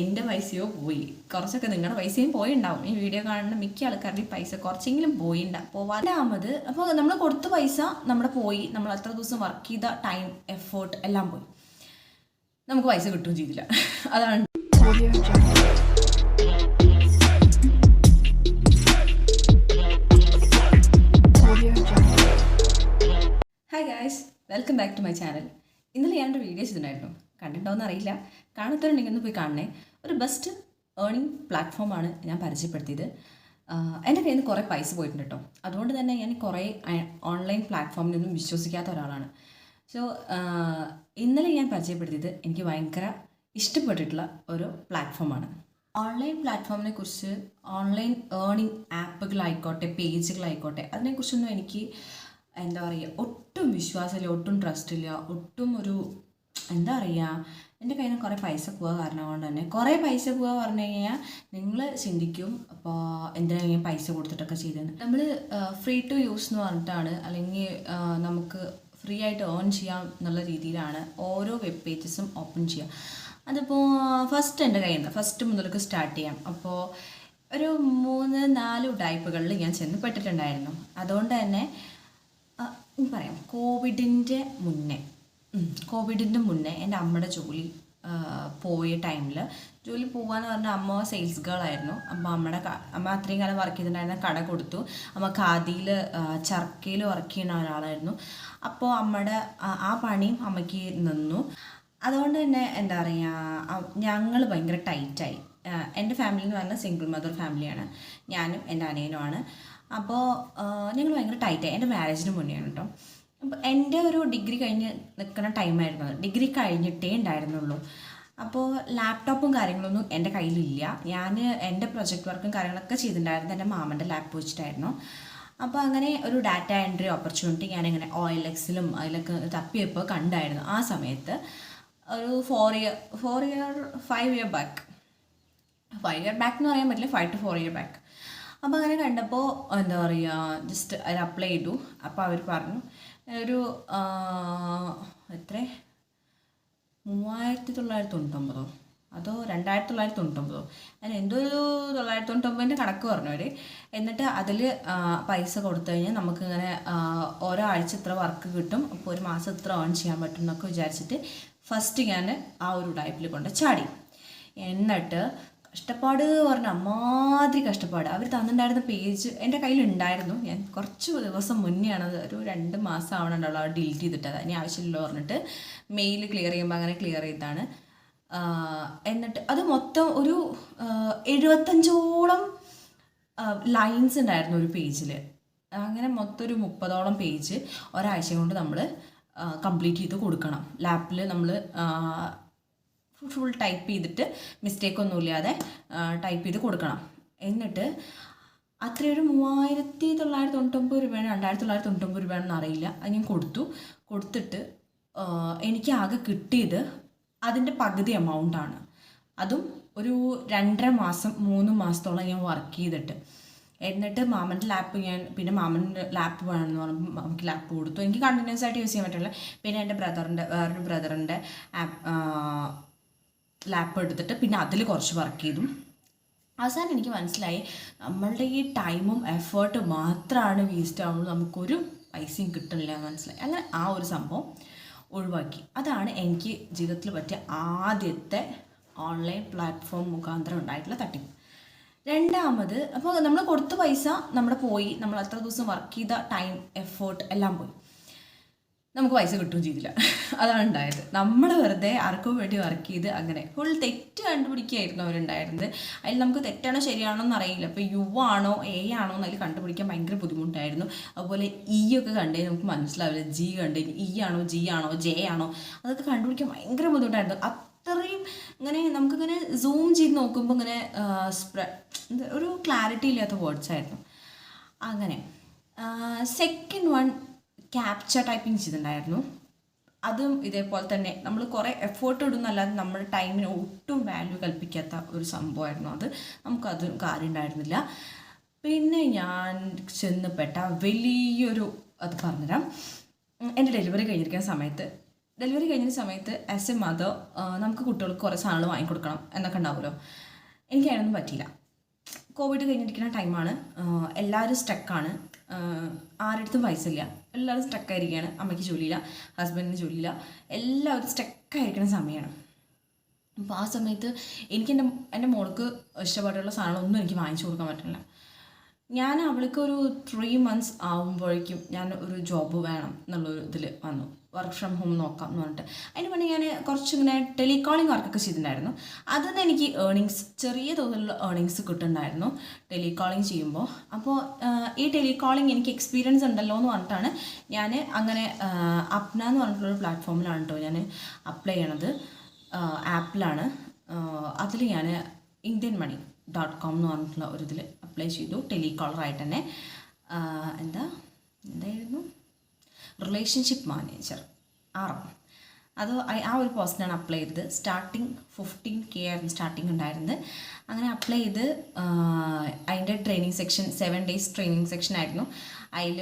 എന്റെ പൈസയോ പോയി. കുറച്ചൊക്കെ നിങ്ങളുടെ പൈസയും പോയിണ്ടാവും. ഈ വീഡിയോ കാണുന്ന മിക്ക ആൾക്കാരുടെയും പൈസ കുറച്ചെങ്കിലും പോയിണ്ടാവും പോവാനാമത് അപ്പോൾ നമ്മൾ കൊടുത്ത പൈസ നമ്മുടെ പോയി. നമ്മൾ അത്ര ദിവസം വർക്ക് ചെയ്ത ടൈം എഫേർട്ട് എല്ലാം പോയി. നമുക്ക് പൈസ കിട്ടുകയും ചെയ്തില്ല. അതാണ്. Hi guys welcome back to my channel ഇന്നലെ ഞാനൊരു വീഡിയോ ചെയ്തിട്ടുണ്ടായിരുന്നു. കണ്ടിട്ടുണ്ടോയെന്ന് അറിയില്ല. കാണാത്തവരുണ്ടെങ്കിൽ ഒന്ന് പോയി കാണണേ. ഒരു ബെസ്റ്റ് ഏർണിംഗ് പ്ലാറ്റ്ഫോമാണ് ഞാൻ പരിചയപ്പെടുത്തിയത്. എന്റെ കയ്യിൽ നിന്ന് കുറേ പൈസ പോയിട്ടുണ്ട് കേട്ടോ. അതുകൊണ്ട് തന്നെ ഞാൻ കുറേ ഓൺലൈൻ പ്ലാറ്റ്ഫോമിലൊന്നും വിശ്വസിക്കാത്ത ഒരാളാണ്. സോ ഇന്നലെ ഞാൻ പരിചയപ്പെടുത്തിയത് എനിക്ക് ഭയങ്കര ഇഷ്ടപ്പെട്ടിട്ടുള്ള ഒരു പ്ലാറ്റ്ഫോമാണ് ഓൺലൈൻ പ്ലാറ്റ്ഫോമിനെ കുറിച്ച് ഓൺലൈൻ ഏർണിംഗ് ആപ്പുകളായിക്കോട്ടെ പേജുകളായിക്കോട്ടെ അതിനെക്കുറിച്ചൊന്നും എനിക്ക് എന്താ പറയുക ഒട്ടും വിശ്വാസമില്ല ഒട്ടും ട്രസ്റ്റ് ഇല്ല ഒട്ടും ഒരു എന്താ പറയുക എന്റെ കയ്യിൽ നിന്ന് കുറേ പൈസ പോവുക കാരണം കൊണ്ട് തന്നെ. കുറേ പൈസ പോവുക പറഞ്ഞു കഴിഞ്ഞാൽ നിങ്ങൾ ചിന്തിക്കും അപ്പോൾ എന്തിനാ ഞാൻ പൈസ കൊടുത്തിട്ടൊക്കെ ചെയ്തതെന്ന് നമ്മൾ ഫ്രീ ടു യൂസ് എന്ന് പറഞ്ഞിട്ടാണ് അല്ലെങ്കിൽ നമുക്ക് ഫ്രീ ആയിട്ട് ഓൺ ചെയ്യാം എന്നുള്ള രീതിയിലാണ് ഓരോ വെബ് പേജസും ഓപ്പൺ ചെയ്യുക അതിപ്പോൾ ഫസ്റ്റ് എന്റെ കയ്യിൽ നിന്ന് ഫസ്റ്റ് മുതലേക്ക് സ്റ്റാർട്ട് ചെയ്യാം. അപ്പോൾ ഒരു മൂന്ന് നാല് ഉടായ്പകളിൽ ഞാൻ ചെന്ന് പെട്ടിട്ടുണ്ടായിരുന്നു. അതുകൊണ്ട് തന്നെ പറയാം കോവിഡിന്റെ മുന്നേ. കോവിഡിന്റെ മുന്നേ എന്റെ അമ്മയുടെ ജോലി പോയ ടൈമിൽ ജോലി പോകാന്ന് പറഞ്ഞാൽ അമ്മ സെയിൽസ് ഗേൾ ആയിരുന്നു. അമ്മ അമ്മയുടെ അമ്മ അത്രയും കാലം വർക്ക് ചെയ്തിട്ടുണ്ടായിരുന്ന കട കൊടുത്തു. അമ്മ ഖാദിയിൽ ചർക്കയിൽ വർക്ക് ചെയ്യുന്ന ഒരാളായിരുന്നു. അപ്പോൾ അമ്മയുടെ ആ പണിയും അമ്മയ്ക്ക് നിന്നു. അതുകൊണ്ട് തന്നെ എന്താ പറയുക ഞങ്ങൾ ഭയങ്കര ടൈറ്റായി എന്റെ ഫാമിലി എന്ന് പറഞ്ഞാൽ സിംഗിൾ മദർ ഫാമിലിയാണ് ഞാനും എന്റെ അനിയനുമാണ്. അപ്പോൾ ഞങ്ങൾ ഭയങ്കര ടൈറ്റായി എന്റെ മാരേജിന് മുന്നെയാണ് കേട്ടോ അപ്പോൾ എന്റെ ഒരു ഡിഗ്രി കഴിഞ്ഞ് നിൽക്കുന്ന ടൈമായിരുന്നു ഡിഗ്രി കഴിഞ്ഞിട്ടേ ഉണ്ടായിരുന്നുള്ളൂ. അപ്പോൾ ലാപ്ടോപ്പും കാര്യങ്ങളൊന്നും എന്റെ കയ്യിലില്ല. ഞാൻ എന്റെ പ്രൊജക്റ്റ് വർക്കും കാര്യങ്ങളൊക്കെ ചെയ്തിട്ടുണ്ടായിരുന്നു. എന്റെ മാമന്റെ ലാപ്പ് വെച്ചിട്ടായിരുന്നു. അപ്പോൾ അങ്ങനെ ഒരു ഡാറ്റ എൻട്രി ഓപ്പർച്യൂണിറ്റി ഞാനിങ്ങനെ ഒ എൽ എക്സിലും അതിലൊക്കെ തപ്പിയപ്പോൾ കണ്ടായിരുന്നു ആ സമയത്ത്. ഒരു four year four year five year back five year back എന്ന് പറയാൻ പറ്റില്ല. Five two four year back അപ്പോൾ അങ്ങനെ കണ്ടപ്പോൾ എന്താ പറയുക ജസ്റ്റ് അതിൽ അപ്ലൈ ചെയ്തു. അപ്പോൾ അവർ പറഞ്ഞു ഒരു എത്ര? മൂവായിരത്തി തൊള്ളായിരത്തി തൊണ്ണൂറ്റൊമ്പതോ അതോ രണ്ടായിരത്തി തൊള്ളായിരത്തി തൊണ്ണൂറ്റൊമ്പതോ അതിന് എന്തോ ഒരു തൊള്ളായിരത്തി തൊണ്ണൂറ്റൊമ്പതിന്റെ കണക്ക് പറഞ്ഞു അവർ എന്നിട്ട് അതിൽ പൈസ കൊടുത്തു കഴിഞ്ഞാൽ നമുക്കിങ്ങനെ ഓരോ ആഴ്ച ഇത്ര വർക്ക് കിട്ടും. അപ്പോൾ ഒരു മാസം ഇത്ര ഓൺ ചെയ്യാൻ പറ്റും എന്നൊക്കെ വിചാരിച്ചിട്ട് ഫസ്റ്റ് ഞാൻ ആ ഒരു ടൈപ്പിൽ കൊണ്ട് ചാടി. എന്നിട്ട് കഷ്ടപ്പാട് പറഞ്ഞ അമ്മാതിരി കഷ്ടപ്പാട്. അവർ തന്നിട്ടുണ്ടായിരുന്ന പേജ് എന്റെ കയ്യിലുണ്ടായിരുന്നു. ഞാൻ കുറച്ച് ദിവസം മുന്നേ അത് ഒരു രണ്ട് മാസം ആവണുണ്ടല്ലോ അവർ ഡിലീറ്റ് ചെയ്തിട്ടത്. ഇനി ആവശ്യമില്ലല്ലോ പറഞ്ഞിട്ട് മെയിൽ ക്ലിയർ ചെയ്യുമ്പോൾ അങ്ങനെ ക്ലിയർ ചെയ്താണ് എന്നിട്ട് അത് മൊത്തം ഒരു എഴുപത്തഞ്ചോളം ലൈൻസ് ഉണ്ടായിരുന്നു ഒരു പേജിൽ അങ്ങനെ മൊത്തം ഒരു മുപ്പതോളം പേജ് ഒരാഴ്ച കൊണ്ട് നമ്മൾ കംപ്ലീറ്റ് ചെയ്ത് കൊടുക്കണം. ലാപ്പിൽ നമ്മൾ ഫുൾ ടൈപ്പ് ചെയ്തിട്ട് മിസ്റ്റേക്ക് ഒന്നുമില്ലാതെ ടൈപ്പ് ചെയ്ത് കൊടുക്കണം. എന്നിട്ട് അത്രയൊരു മൂവായിരത്തി തൊള്ളായിരത്തി തൊണ്ണൂറ്റൊമ്പത് രൂപയാണ് രണ്ടായിരത്തി തൊള്ളായിരത്തി തൊണ്ണൂറ്റൊമ്പത് രൂപയാണെന്ന് അറിയില്ല. അത് ഞാൻ കൊടുത്തു. കൊടുത്തിട്ട് എനിക്ക് ആകെ കിട്ടിയത് അതിന്റെ പകുതി എമൗണ്ടാണ് അതും ഒരു രണ്ടര മാസം മൂന്ന് മാസത്തോളം ഞാൻ വർക്ക് ചെയ്തിട്ട്. എന്നിട്ട് മാമന്റെ ലാപ്പ് ഞാൻ പിന്നെ മാമന്റെ ലാപ്പ് വേണമെന്ന് പറഞ്ഞപ്പോൾ മാമയ്ക്ക് ലാപ്പ് കൊടുത്തു. എനിക്ക് കണ്ടിന്യൂസ് ആയിട്ട് യൂസ് ചെയ്യാൻ പറ്റില്ല. പിന്നെ എന്റെ ബ്രദറിന്റെ വേറൊരു ബ്രദറിന്റെ ലാപ്പ് എടുത്തിട്ട് പിന്നെ അതിൽ കുറച്ച് വർക്ക് ചെയ്തു. അവസാനം എനിക്ക് മനസ്സിലായി നമ്മളുടെ ഈ ടൈമും എഫേർട്ടും മാത്രമാണ് വേസ്റ്റ് ആവുന്നത്. നമുക്കൊരു പൈസയും കിട്ടുന്നില്ല എന്ന് മനസ്സിലായി. അങ്ങനെ ആ ഒരു സംഭവം ഒഴിവാക്കി. അതാണ് എനിക്ക് ജീവിതത്തിൽ പറ്റിയ ആദ്യത്തെ ഓൺലൈൻ പ്ലാറ്റ്ഫോം മുഖാന്തരം ഉണ്ടായിട്ടുള്ള തട്ടിപ്പ്. രണ്ടാമത് അപ്പോൾ നമ്മൾ കൊടുത്ത പൈസ നമ്മുടെ പോയി. നമ്മൾ അത്ര ദിവസം വർക്ക് ചെയ്ത ടൈം എഫേർട്ട് എല്ലാം പോയി. നമുക്ക് പൈസ കിട്ടുകയും ചെയ്തില്ല. അതാണ് ഉണ്ടായത്. നമ്മൾ വെറുതെ ആർക്കും വേണ്ടി വർക്ക് ചെയ്ത് അങ്ങനെ ഫുൾ തെറ്റ് കണ്ടുപിടിക്കുകയായിരുന്നു അവരുണ്ടായിരുന്നത്. അതിൽ നമുക്ക് തെറ്റാണോ ശരിയാണോ എന്ന് അറിയില്ല. ഇപ്പോൾ യു ആണോ എ ആണോ എന്ന് അതിൽ കണ്ടുപിടിക്കാൻ ഭയങ്കര ബുദ്ധിമുട്ടായിരുന്നു. അതുപോലെ ഇ ഒക്കെ കണ്ടേ നമുക്ക് മനസ്സിലാവില്ല. ജി കണ്ടേ ഇ ആണോ ജി ആണോ ജെ ആണോ അതൊക്കെ കണ്ടുപിടിക്കാൻ ഭയങ്കര ബുദ്ധിമുട്ടായിരുന്നു. അത്രയും ഇങ്ങനെ നമുക്കിങ്ങനെ സൂം ചെയ്ത് നോക്കുമ്പോൾ ഇങ്ങനെ സ്പ്രെ ഒരു ക്ലാരിറ്റി ഇല്ലാത്ത വേർഡ്സ് ആയിരുന്നു. അങ്ങനെ സെക്കൻഡ് വൺ ക്യാപ്ചർ ടൈപ്പിംഗ് ചെയ്തിട്ടുണ്ടായിരുന്നു. അതും ഇതേപോലെ തന്നെ നമ്മൾ കുറേ എഫേർട്ട് ഇടുന്നല്ലാതെ നമ്മുടെ ടൈമിന് ഒട്ടും വാല്യൂ കൽപ്പിക്കാത്ത ഒരു സംഭവമായിരുന്നു അത്. നമുക്കത് കാര്യം ഉണ്ടായിരുന്നില്ല. പിന്നെ ഞാൻ ചെന്നപ്പെട്ട വലിയൊരു അത് പറഞ്ഞുതരാം. എന്റെ ഡെലിവറി കഴിഞ്ഞിരിക്കുന്ന സമയത്ത് ഡെലിവറി കഴിഞ്ഞ സമയത്ത് ആസ് എ മദർ നമുക്ക് കുട്ടികൾക്ക് കുറേ സാധനങ്ങൾ വാങ്ങിക്കൊടുക്കണം എന്നൊക്കെ ഉണ്ടാവുമല്ലോ. എനിക്ക് അതിനൊന്നും പറ്റിയില്ല. കോവിഡ് കഴിഞ്ഞിരിക്കുന്ന ടൈമാണ് എല്ലാവരും സ്റ്റക്കാണ് ആരുടെ പൈസ ഇല്ല. എല്ലാവരും സ്റ്റക്കായിരിക്കുകയാണ് അമ്മയ്ക്ക് ജോലിയില്ല ഹസ്ബൻഡിന് ജോലിയില്ല. എല്ലാവരും സ്റ്റക്കായിരിക്കുന്ന സമയമാണ്. അപ്പോൾ ആ സമയത്ത് എനിക്ക് എന്റെ എന്റെ മോൾക്ക് ഇഷ്ടപ്പെട്ടുള്ള സാധനങ്ങളൊന്നും എനിക്ക് വാങ്ങിച്ചു കൊടുക്കാൻ പറ്റില്ല. ഞാൻ അവൾക്ക് ഒരു ത്രീ മന്ത്സ് ആകുമ്പോഴേക്കും ഞാൻ ഒരു ജോബ് വേണം എന്നുള്ളൊരു ഇതിൽ വന്നു. വർക്ക് ഫ്രം ഹോം നോക്കാം എന്ന് പറഞ്ഞിട്ട്. അതിന് വേണ്ടി ഞാൻ കുറച്ചിങ്ങനെ ടെലികോളിംഗ് വർക്കൊക്കെ ചെയ്തിട്ടുണ്ടായിരുന്നു. അതിൽ എനിക്ക് ഏർണിങ്സ് ചെറിയ തോതിലുള്ള ഏർണിങ്സ് കിട്ടുന്നുണ്ടായിരുന്നു ടെലികോളിംഗ് ചെയ്യുമ്പോൾ. അപ്പോൾ ഈ ടെലികോളിംഗ് എനിക്ക് എക്സ്പീരിയൻസ് ഉണ്ടല്ലോ എന്ന് പറഞ്ഞിട്ടാണ് ഞാൻ അങ്ങനെ അപ്ന എന്ന് പറഞ്ഞിട്ടുള്ളൊരു പ്ലാറ്റ്ഫോമിലാണ് കേട്ടോ ഞാൻ അപ്ലൈ ചെയ്യണത്. ആപ്പിലാണ് അതിൽ ഞാൻ ഇന്ത്യൻ മണി ഡോട്ട് കോം എന്ന് പറഞ്ഞിട്ടുള്ള ഒരു ഇതിൽ അപ്ലൈ ചെയ്തു ടെലികോളറായിട്ട് തന്നെ. എന്താ? റിലേഷൻഷിപ്പ് മാനേജർ ആർ അത് ആ- ഒരു പോസ്റ്റിനാണ് അപ്ലൈ ചെയ്തത്. സ്റ്റാർട്ടിങ് ഫിഫ്റ്റീൻ കെ ആയിരുന്നു സ്റ്റാർട്ടിങ് ഉണ്ടായിരുന്നത്. അങ്ങനെ അപ്ലൈ ചെയ്ത് അതിന്റെ training section seven days training section ആയിരുന്നു. അതിൽ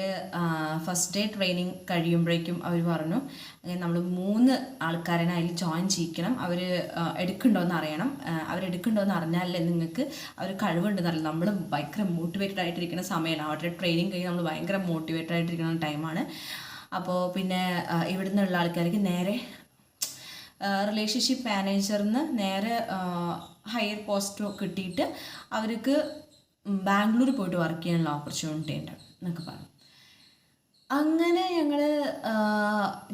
ഫസ്റ്റ് ഡേ ട്രെയിനിങ് കഴിയുമ്പോഴേക്കും അവർ പറഞ്ഞു നമ്മൾ മൂന്ന് ആൾക്കാരെ അതിൽ ജോയിൻ ചെയ്യിക്കണം. അവർ എടുക്കുന്നുണ്ടോ എന്ന് അറിയണം. അവരെടുക്കുന്നുണ്ടോ എന്ന് അറിഞ്ഞാലേ നിങ്ങൾക്ക് അവർ കഴിവുണ്ടെന്ന് അറിയില്ല നമ്മൾ ഭയങ്കര മോട്ടിവേറ്റഡ് ആയിട്ടിരിക്കുന്ന സമയമാണ്. അവരുടെ ട്രെയിനിങ് കഴിഞ്ഞ് നമ്മൾ ഭയങ്കര മോട്ടിവേറ്റഡ് ആയിട്ടിരിക്കുന്ന ടൈമാണ് അപ്പോൾ പിന്നെ ഇവിടെ നിന്നുള്ള ആൾക്കാർക്ക് നേരെ റിലേഷൻഷിപ്പ് മാനേജറിന് നേരെ ഹയർ പോസ്റ്റ് കിട്ടിയിട്ട് അവർക്ക് ബാംഗ്ലൂർ പോയിട്ട് വർക്ക് ചെയ്യാനുള്ള ഓപ്പർച്യൂണിറ്റി ഉണ്ട് എന്നൊക്കെ പറഞ്ഞു. അങ്ങനെ ഞങ്ങൾ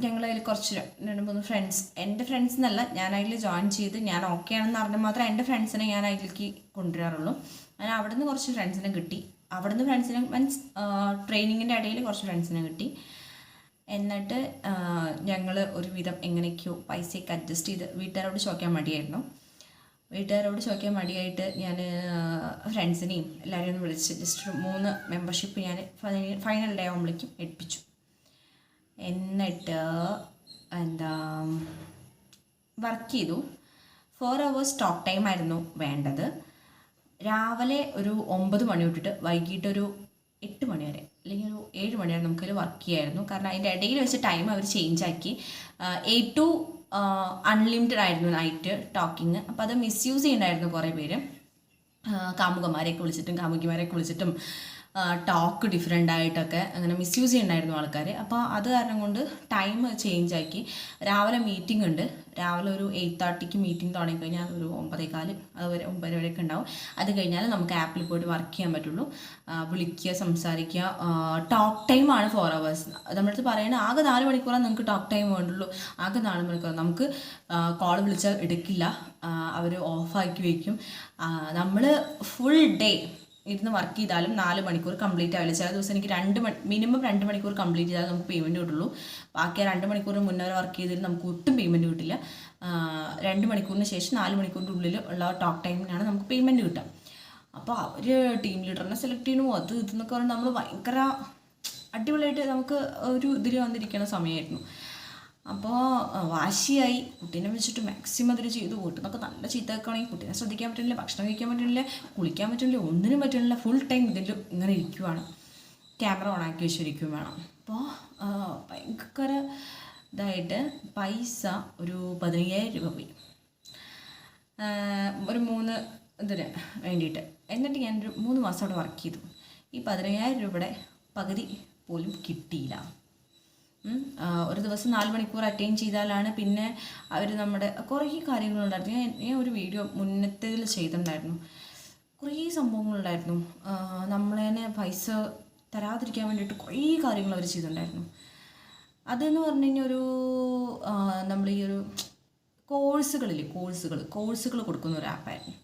ഞങ്ങളതിൽ കുറച്ച് രണ്ട് മൂന്ന് ഫ്രണ്ട്സ് എന്റെ ഫ്രണ്ട്സ് എന്നല്ല ഞാൻ അതിൽ ജോയിൻ ചെയ്ത് ഞാൻ ഓക്കെ ആണെന്ന് അറിഞ്ഞാൽ മാത്രമേ എന്റെ ഫ്രണ്ട്സിനെ ഞാൻ അതിലേക്ക് കൊണ്ടുവരാറുള്ളൂ. അങ്ങനെ അവിടെ നിന്ന് കുറച്ച് ഫ്രണ്ട്സിനെ കിട്ടി. അവിടെ നിന്ന് ഫ്രണ്ട്സിനെ മീൻസ് ട്രെയിനിങ്ങിന്റെ ഇടയിൽ കുറച്ച് ഫ്രണ്ട്സിനെ കിട്ടി. എന്നിട്ട് ഞങ്ങൾ ഒരുവിധം എങ്ങനെയൊക്കെയോ പൈസയൊക്കെ അഡ്ജസ്റ്റ് ചെയ്ത് വീട്ടുകാരോട് ചോദിക്കാൻ മടിയായിരുന്നു. വീട്ടുകാരോട് ചോദിക്കാൻ മടിയായിട്ട് ഞാൻ ഫ്രണ്ട്സിനെയും എല്ലാവരെയും വിളിച്ച് ജസ്റ്റ് മൂന്ന് മെമ്പർഷിപ്പ് ഞാൻ ഫൈനൽ ഡേ ആകുമ്പോഴേക്കും എടുപ്പിച്ചു എന്നിട്ട് എന്താ വർക്ക് ചെയ്തു. ഫോർ അവേഴ്സ് ടോക്ക് ടൈം ആയിരുന്നു വേണ്ടത്. രാവിലെ ഒരു ഒമ്പത് മണി തൊട്ടിട്ട് വൈകിട്ടൊരു എട്ട് മണി വരെ. അല്ലെങ്കിൽ ഒരു ഏഴ് മണിയാണ് നമുക്കതിൽ വർക്ക് ചെയ്യായിരുന്നു. കാരണം അതിന്റെ ഇടയിൽ വെച്ച് ടൈം അവർ ചേഞ്ച് ആക്കി. എയ്റ്റ് ടു അൺലിമിറ്റഡ് ആയിരുന്നു നൈറ്റ് ടോക്കിങ് അപ്പോൾ അത് മിസ്യൂസ് ചെയ്യണ്ടായിരുന്നു കുറേ പേര്. കാമുകന്മാരെയൊക്കെ വിളിച്ചിട്ടും കാമുകിമാരെയൊക്കെ വിളിച്ചിട്ടും. ടോക്ക് ഡിഫറെന്റ് ആയിട്ടൊക്കെ അങ്ങനെ മിസ്യൂസ് ചെയ്യണ്ടായിരുന്നു ആൾക്കാർ അപ്പോൾ അത് കാരണം കൊണ്ട് ടൈം ചേഞ്ച് ആക്കി. രാവിലെ മീറ്റിംഗ് ഉണ്ട്. രാവിലെ ഒരു എയ്റ്റ് തേർട്ടിക്ക് മീറ്റിംഗ് തുടങ്ങിക്കഴിഞ്ഞാൽ ഒരു ഒമ്പതേകാൽ അതുവരെ ഒമ്പത് വരെയൊക്കെ ഉണ്ടാവും. അത് കഴിഞ്ഞാൽ നമുക്ക് ആപ്പിൽ പോയിട്ട് വർക്ക് ചെയ്യാൻ പറ്റുള്ളൂ. വിളിക്കുക സംസാരിക്കുക. ടോക്ക് ടൈം ആണ് ഫോർ അവേഴ്സ് നമ്മളടുത്ത് പറയുന്നത് ആകെ നാല് മണിക്കൂറാണ് നിങ്ങൾക്ക് ടോക്ക് ടൈം വേണ്ടുള്ളൂ. ആകെ നാല് മണിക്കൂർ നമുക്ക് കോൾ വിളിച്ചാൽ എടുക്കില്ല. അവർ ഓഫാക്കി വയ്ക്കും നമ്മൾ ഫുൾ ഡേ ഇരുന്ന് വർക്ക് ചെയ്താലും നാല് മണിക്കൂർ കംപ്ലീറ്റ് ആവില്ല. ചില ദിവസം എനിക്ക് രണ്ട് മണി മിനിമം രണ്ട് മണിക്കൂർ കംപ്ലീറ്റ് ചെയ്താൽ നമുക്ക് പേയ്മെന്റ് കിട്ടുള്ളൂ. ബാക്കി ആ രണ്ട് മണിക്കൂറിന് മുന്നേ വർക്ക് ചെയ്തിട്ട് നമുക്ക് ഒട്ടും പേയ്മെന്റ് കിട്ടില്ല. രണ്ട് മണിക്കൂറിന് ശേഷം നാല് മണിക്കൂറിന്റെ ഉള്ളിൽ ഉള്ള ടോക്ക് ടൈമിനാണ് നമുക്ക് പേയ്മെന്റ് കിട്ടുക. അപ്പോൾ അവർ ടീം ലീഡറിനെ സെലക്ട് ചെയ്യണമോ അത് ഇതെന്നൊക്കെ പറഞ്ഞാൽ നമ്മൾ ഭയങ്കര അടിപൊളിയായിട്ട് നമുക്ക് ഒരു ഇതിൽ വന്നിരിക്കുന്ന സമയമായിരുന്നു അപ്പോൾ വാശിയായി. കുട്ടീനെ വെച്ചിട്ട് മാക്സിമം അതിൽ ചെയ്തു. നമുക്ക് നല്ല ചീത്ത വെക്കുകയാണെങ്കിൽ കുട്ടീനെ ശ്രദ്ധിക്കാൻ പറ്റുന്നില്ല ഭക്ഷണം കഴിക്കാൻ പറ്റുന്നില്ല കുളിക്കാൻ പറ്റുന്നില്ല ഒന്നിനും പറ്റുന്നില്ല. ഫുൾ ടൈം ഇതിൽ ഇങ്ങനെ ഇരിക്കുവാണ്. ക്യാമറ ഓണാക്കി വെച്ചിരിക്കും വേണം. അപ്പോൾ ഭയങ്കര ഇതായിട്ട് പൈസ ഒരു പതിനയ്യായിരം രൂപ പോയി. ഒരു മൂന്ന് ഇതിന് വേണ്ടിയിട്ട്. എന്നിട്ട് ഞാനൊരു മൂന്ന് മാസം അവിടെ വർക്ക് ചെയ്തു. ഈ പതിനയ്യായിരം രൂപയുടെ പകുതി പോലും കിട്ടിയില്ല. ഒരു ദിവസം നാല് മണിക്കൂർ അറ്റൻഡ് ചെയ്താലാണ് പിന്നെ അവർ നമ്മുടെ കുറേ കാര്യങ്ങളുണ്ടായിരുന്നു. ഞാൻ ഞാൻ ഒരു വീഡിയോ മുന്നത്തേതിൽ ചെയ്തിട്ടുണ്ടായിരുന്നു. കുറേ സംഭവങ്ങളുണ്ടായിരുന്നു. നമ്മളതിനെ നമ്മളെ പൈസ തരാതിരിക്കാൻ വേണ്ടിയിട്ട് കുറേ കാര്യങ്ങൾ അവർ ചെയ്തിട്ടുണ്ടായിരുന്നു. അതെന്ന് പറഞ്ഞു കഴിഞ്ഞാൽ ഒരു നമ്മൾ ഈ ഒരു കോഴ്സുകളില്ലേ കോഴ്സുകൾ കോഴ്സുകൾ കൊടുക്കുന്ന ഒരു ആപ്പായിരുന്നു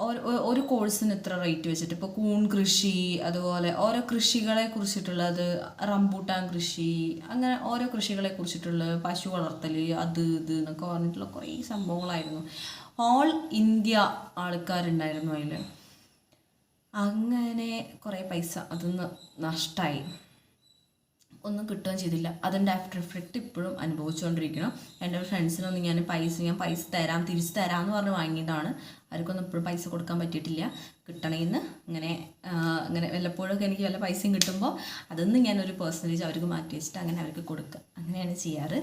ഒരു- കോഴ്സിന് ഇത്ര റേറ്റ് വെച്ചിട്ട്. ഇപ്പോൾ കൂൺ കൃഷി അതുപോലെ ഓരോ കൃഷികളെ കുറിച്ചിട്ടുള്ളത് റംബൂട്ടാൻ കൃഷി അങ്ങനെ ഓരോ കൃഷികളെ കുറിച്ചിട്ടുള്ള പശു വളർത്തൽ അത് ഇത് എന്നൊക്കെ പറഞ്ഞിട്ടുള്ള കുറേ സംഭവങ്ങളായിരുന്നു. ഓൾ ഇന്ത്യ ആൾക്കാരുണ്ടായിരുന്നു അതിൽ അങ്ങനെ കുറേ പൈസ അതൊന്ന് നഷ്ടമായി ഒന്നും കിട്ടുകയും ചെയ്തില്ല. അതിന്റെ ആഫ്റ്റർ എഫക്റ്റ് ഇപ്പോഴും അനുഭവിച്ചുകൊണ്ടിരിക്കണം എന്റെ ഫ്രണ്ട്സിനൊന്നും ഞാൻ പൈസ ഞാൻ പൈസ തരാം തിരിച്ച് തരാമെന്ന് പറഞ്ഞ് വാങ്ങിയതാണ്. അവർക്കൊന്നും ഇപ്പോഴും പൈസ കൊടുക്കാൻ പറ്റിയിട്ടില്ല. കിട്ടണമെന്ന് അങ്ങനെ അങ്ങനെ വല്ലപ്പോഴൊക്കെ എനിക്ക് വല്ല പൈസയും കിട്ടുമ്പോൾ അതൊന്നും ഞാനൊരു പേഴ്സന്റേജ് അവർക്ക് മാറ്റി വെച്ചിട്ട് അങ്ങനെ അവർക്ക് കൊടുക്കുക അങ്ങനെയാണ് ചെയ്യാറ്.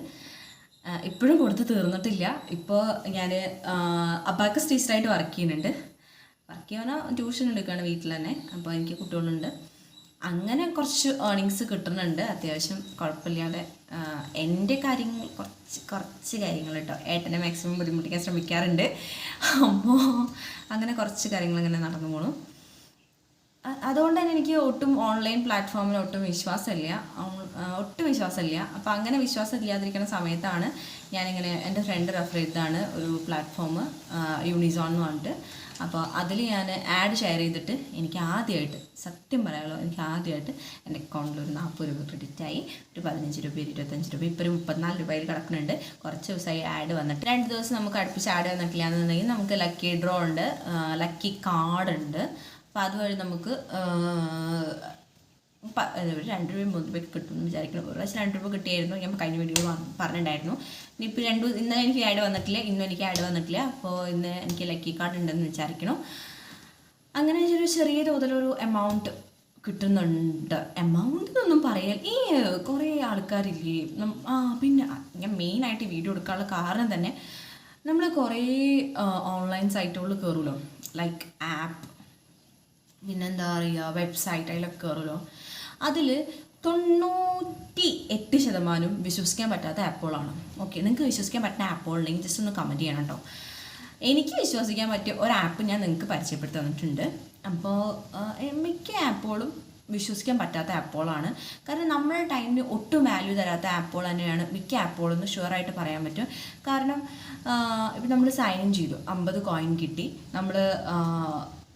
ഇപ്പോഴും കൊടുത്ത് തീർന്നിട്ടില്ല. ഇപ്പോൾ ഞാൻ അബാക്കസ് ടീച്ചറായിട്ട് വർക്ക് ചെയ്യുന്നുണ്ട്. വർക്ക് ചെയ്യാൻ ട്യൂഷൻ എടുക്കുകയാണ് വീട്ടിൽ തന്നെ. അപ്പോൾ എനിക്ക് കുട്ടികളുണ്ട്. അങ്ങനെ കുറച്ച് ഏർണിങ്സ് കിട്ടുന്നുണ്ട്. അത്യാവശ്യം കുഴപ്പമില്ലാതെ എന്റെ കാര്യങ്ങൾ കുറച്ച് കുറച്ച് കാര്യങ്ങൾ കേട്ടോ. ഏട്ടനെ മാക്സിമം ബുദ്ധിമുട്ടിക്കാൻ ശ്രമിക്കാറുണ്ട്. അപ്പോൾ അങ്ങനെ കുറച്ച് കാര്യങ്ങൾ ഇങ്ങനെ നടന്നു അ- അതുകൊണ്ട് തന്നെ എനിക്ക് ഒട്ടും ഓൺലൈൻ പ്ലാറ്റ്ഫോമിൽ ഒട്ടും വിശ്വാസമില്ല. ഒട്ടും വിശ്വാസമില്ല. അപ്പോൾ അങ്ങനെ വിശ്വാസം ഇല്ലാതിരിക്കുന്ന സമയത്താണ് ഞാനിങ്ങനെ എന്റെ ഫ്രണ്ട് റെഫർ ചെയ്തതാണ് ഒരു പ്ലാറ്റ്ഫോം യൂണിസോൺ എന്ന് പറഞ്ഞിട്ട്. അപ്പോൾ അതിൽ ഞാൻ ആഡ് ഷെയർ ചെയ്തിട്ട് എനിക്ക് ആദ്യമായിട്ട് സത്യം പറയാമല്ലോ എനിക്ക് ആദ്യമായിട്ട് എന്റെ അക്കൗണ്ടിൽ ഒരു നാൽപ്പത് രൂപ ക്രെഡിറ്റ് ആയി. ഒരു പതിനഞ്ച് രൂപ ഇരുപത്തഞ്ച് രൂപ ഇപ്പോൾ ഒരു മുപ്പത്തിനാല് രൂപയിൽ കിടക്കുന്നുണ്ട്. കുറച്ച് ദിവസമായി ആഡ് വന്നിട്ട്. രണ്ട് ദിവസം നമുക്ക് അടുപ്പിച്ച് ആഡ് വന്നിട്ടില്ല എന്നുണ്ടെങ്കിൽ നമുക്ക് ലക്കി ഡ്രോ ഉണ്ട് ലക്കി കാർഡ് ഉണ്ട്. അപ്പോൾ അതുവഴി നമുക്ക് രണ്ട് രൂപ മൂന്ന് രൂപയ്ക്ക് കിട്ടും എന്ന് വിചാരിക്കണം ഒരു പ്രാവശ്യം രണ്ട് രൂപ കിട്ടിയായിരുന്നു. ഞാൻ കഴിഞ്ഞ വീഡിയോ പറഞ്ഞിട്ടുണ്ടായിരുന്നു. ഇനിയിപ്പോൾ രണ്ട് ഇന്ന് എനിക്ക് ആഡ് വന്നിട്ടില്ല. ഇന്നും എനിക്ക് ആഡ് വന്നിട്ടില്ല. അപ്പോൾ ഇന്ന് എനിക്ക് ലക്കി കാർഡ് ഉണ്ടെന്ന് വിചാരിക്കണം. അങ്ങനെ ഒരു ചെറിയ തോതിലൊരു എമൗണ്ട് കിട്ടുന്നുണ്ട്. എമൗണ്ട് എന്നൊന്നും പറയാൻ ഈ കുറേ ആൾക്കാരില്ലേ? ആ പിന്നെ ഞാൻ മെയിനായിട്ട് വീഡിയോ എടുക്കാനുള്ള കാരണം തന്നെ നമ്മൾ കുറേ ഓൺലൈൻ സൈറ്റുകളിൽ കയറുമല്ലോ ലൈക്ക് ആപ്പ് പിന്നെന്താ പറയുക വെബ്സൈറ്റ് അതിലൊക്കെ കയറുമല്ലോ അതിൽ തൊണ്ണൂറ്റി എട്ട് ശതമാനം വിശ്വസിക്കാൻ പറ്റാത്ത ആപ്പുകളാണ്. ഓക്കെ നിങ്ങൾക്ക് വിശ്വസിക്കാൻ പറ്റുന്ന ആപ്പുകളുണ്ടെങ്കിൽ ജസ്റ്റ് ഒന്ന് കമന്റ് ചെയ്യണം കേട്ടോ എനിക്ക് വിശ്വസിക്കാൻ പറ്റിയ ഒരു ആപ്പ് ഞാൻ നിങ്ങൾക്ക് പരിചയപ്പെടുത്തി തന്നിട്ടുണ്ട്. അപ്പോൾ മിക്ക ആപ്പുകളും വിശ്വസിക്കാൻ പറ്റാത്ത ആപ്പുകളാണ്. കാരണം നമ്മുടെ ടൈമിന് ഒട്ടും വാല്യൂ തരാത്ത ആപ്പുകൾ തന്നെയാണ് മിക്ക ആപ്പുകളെന്ന് ഷുവറായിട്ട് പറയാൻ പറ്റും. കാരണം ഇപ്പം നമ്മൾ സൈൻ ഇൻ ചെയ്തു. അമ്പത് കോയിൻ കിട്ടി. നമ്മൾ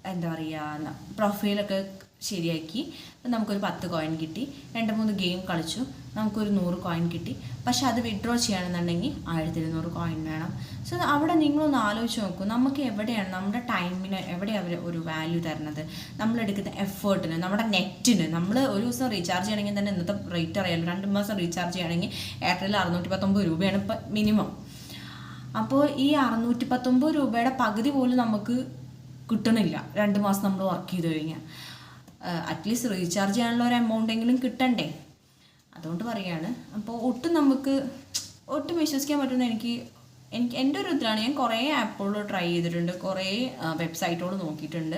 എന്താ പറയുക പ്രൊഫൈലൊക്കെ ശരിയാക്കി. നമുക്കൊരു പത്ത് കോയിൻ കിട്ടി. രണ്ട് മൂന്ന് ഗെയിം കളിച്ചു. നമുക്കൊരു നൂറ് കോയിൻ കിട്ടി. പക്ഷെ അത് വിഡ്രോ ചെയ്യണമെന്നുണ്ടെങ്കിൽ ആയിരത്തി ഇരുന്നൂറ് കോയിൻ വേണം. സോ അവിടെ നിങ്ങളൊന്ന് ആലോചിച്ച് നോക്കൂ. നമുക്ക് എവിടെയാണ് നമ്മുടെ ടൈമിന് എവിടെയാണ് അവർ ഒരു വാല്യൂ തരുന്നത്? നമ്മളെടുക്കുന്ന എഫേർട്ടിന് നമ്മുടെ നെറ്റിന് നമ്മൾ ഒരു ദിവസം റീചാർജ് ചെയ്യണമെങ്കിൽ തന്നെ ഇന്നത്തെ റേറ്റ് അറിയാലോ. രണ്ട് മാസം റീചാർജ് ചെയ്യണമെങ്കിൽ എയർടെൽ അറുന്നൂറ്റി പത്തൊമ്പത് രൂപയാണ് ഇപ്പം മിനിമം അപ്പോൾ ഈ അറുന്നൂറ്റി പത്തൊമ്പത് രൂപയുടെ പകുതി പോലും നമുക്ക് കിട്ടണില്ല. രണ്ട് മാസം നമ്മൾ വർക്ക് ചെയ്ത് കഴിഞ്ഞാൽ അറ്റ്ലീസ്റ്റ് റീചാർജ് ചെയ്യാനുള്ള ഒരു എമൗണ്ട് എങ്കിലും കിട്ടണ്ടേ? അതുകൊണ്ട് പറയാണ്. അപ്പോൾ ഒട്ടും നമുക്ക് ഒട്ടും വിശ്വസിക്കാൻ പറ്റുന്ന എനിക്ക് എനിക്ക് എന്റെ ഒരു ഇതിലാണ്. ഞാൻ കുറേ ആപ്പുകൾ ട്രൈ ചെയ്തിട്ടുണ്ട്. കുറേ വെബ്സൈറ്റുകൾ നോക്കിയിട്ടുണ്ട്.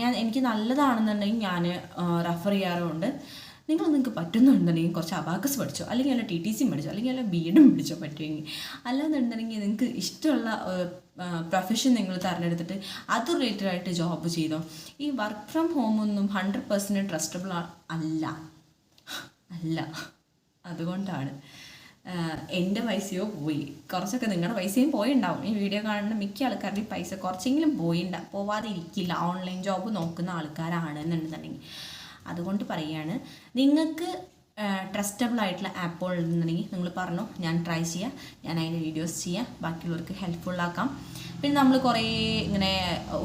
ഞാൻ എനിക്ക് നല്ലതാണെന്നുണ്ടെങ്കിൽ ഞാൻ റെഫർ ചെയ്യാറുമുണ്ട് നിങ്ങൾ നിങ്ങൾക്ക് പറ്റുന്നുണ്ടെങ്കിൽ കുറച്ച് അബാക്കസ് പഠിച്ചോ? അല്ലെങ്കിൽ അല്ല ടി ടി സി പഠിച്ചോ? അല്ലെങ്കിൽ അല്ല ബി എഡും പഠിച്ചോ? പറ്റുമെങ്കിൽ അല്ലാന്നുണ്ടെങ്കിൽ നിങ്ങൾക്ക് ഇഷ്ടമുള്ള പ്രൊഫഷൻ നിങ്ങൾ തിരഞ്ഞെടുത്തിട്ട് അത് റിലേറ്റഡ് ആയിട്ട് ജോബ് ചെയ്തോ? ഈ വർക്ക് ഫ്രം ഹോം ഒന്നും ഹൺഡ്രഡ് പെർസെന്റ് ട്രസ്റ്റബിൾ അല്ല. അല്ല. അതുകൊണ്ടാണ്. എന്റെ പൈസയോ പോയി. കുറച്ചൊക്കെ നിങ്ങളുടെ പൈസയും പോയിണ്ടാവും. ഈ വീഡിയോ കാണുന്ന മിക്ക ആൾക്കാരുടെയും പൈസ കുറച്ചെങ്കിലും പോയിണ്ട പോവാതെ ഇരിക്കില്ല ഓൺലൈൻ ജോബ് നോക്കുന്ന ആൾക്കാരാണ് എന്നുണ്ടെന്നുണ്ടെങ്കിൽ. അതുകൊണ്ട് പറയുകയാണ് നിങ്ങൾക്ക് ട്രസ്റ്റബിൾ ആയിട്ടുള്ള ആപ്പുകൾ ഉണ്ടെന്നുണ്ടെങ്കിൽ നിങ്ങൾ പറഞ്ഞു ഞാൻ ട്രൈ ചെയ്യാം ഞാൻ അതിന്റെ വീഡിയോസ് ചെയ്യാം ബാക്കിയുള്ളവർക്ക് ഹെൽപ്ഫുള്ളാക്കാം പിന്നെ നമ്മൾ കുറേ ഇങ്ങനെ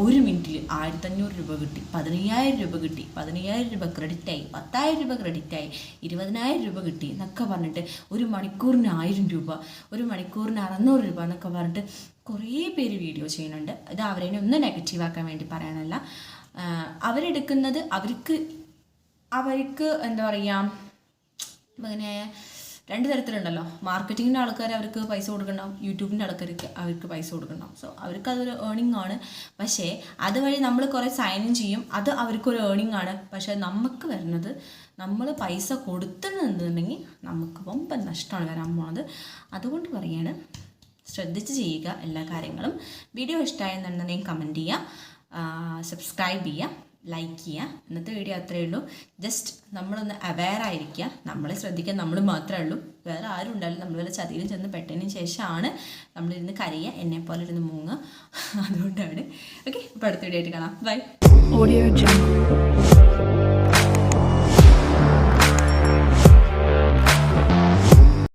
ഒരു മിനിറ്റിൽ ആയിരത്തഞ്ഞൂറ് രൂപ കിട്ടി പതിനയ്യായിരം രൂപ കിട്ടി പതിനയ്യായിരം രൂപ ക്രെഡിറ്റ് ആയി പത്തായിരം രൂപ ക്രെഡിറ്റ് ആയി ഇരുപതിനായിരം രൂപ കിട്ടി എന്നൊക്കെ പറഞ്ഞിട്ട് ഒരു മണിക്കൂറിന് ആയിരം രൂപ ഒരു മണിക്കൂറിന് അറുന്നൂറ് രൂപ എന്നൊക്കെ പറഞ്ഞിട്ട് കുറേ പേര് വീഡിയോ ചെയ്യുന്നുണ്ട്. ഇത് അവരെ ഒന്ന് നെഗറ്റീവ് ആക്കാൻ വേണ്ടി പറയാനല്ല. അവരെടുക്കുന്നത് അവർക്ക് അവർക്ക് എന്താ പറയുക ഇങ്ങനെ രണ്ട് തരത്തിലുണ്ടല്ലോ. മാർക്കറ്റിങ്ങിന്റെ ആൾക്കാർ അവർക്ക് പൈസ കൊടുക്കണം യൂട്യൂബിന്റെ ആൾക്കാർക്ക് അവർക്ക് പൈസ കൊടുക്കണം സോ അവർക്ക് അതൊരു ഏണിംഗ് ആണ്. പക്ഷേ അതുവഴി നമ്മൾ കുറേ സൈൻ ഇൻ ചെയ്യും. അത് അവർക്കൊരു ഏണിംഗ് ആണ്. പക്ഷേ നമുക്ക് വരുന്നത് നമ്മൾ പൈസ കൊടുത്തുന്നുണ്ടെങ്കിൽ നമുക്ക് വമ്പൻ നഷ്ടമാണ് വരാൻ പോകുന്നത് അതുകൊണ്ട് പറയാണ് ശ്രദ്ധിച്ച് ചെയ്യുക എല്ലാ കാര്യങ്ങളും. വീഡിയോ ഇഷ്ടമായെന്നുണ്ടെങ്കിൽ കമന്റ് ചെയ്യുക സബ്സ്ക്രൈബ് ചെയ്യുക ലൈക്ക് ചെയ്യുക ഇന്നത്തെ വീഡിയോ അത്രയേ ഉള്ളൂ. ജസ്റ്റ് നമ്മളൊന്ന് അവെയർ ആയിരിക്കുക നമ്മളെ ശ്രദ്ധിക്കാൻ നമ്മൾ മാത്രമേ ഉള്ളൂ. വേറെ ആരും ഉണ്ടാവില്ല. നമ്മൾ വല്ല ചതിയിലും ചെന്ന് പെട്ടതിന് ശേഷമാണ് നമ്മളിരുന്ന് കരയുക. എന്നെ പോലെ ഇരുന്ന് മൂങ്ങുക. അതുകൊണ്ടാണ്. ഓക്കെ അപ്പോൾ അടുത്ത വീഡിയോ ആയിട്ട് കാണാം. Bye audio.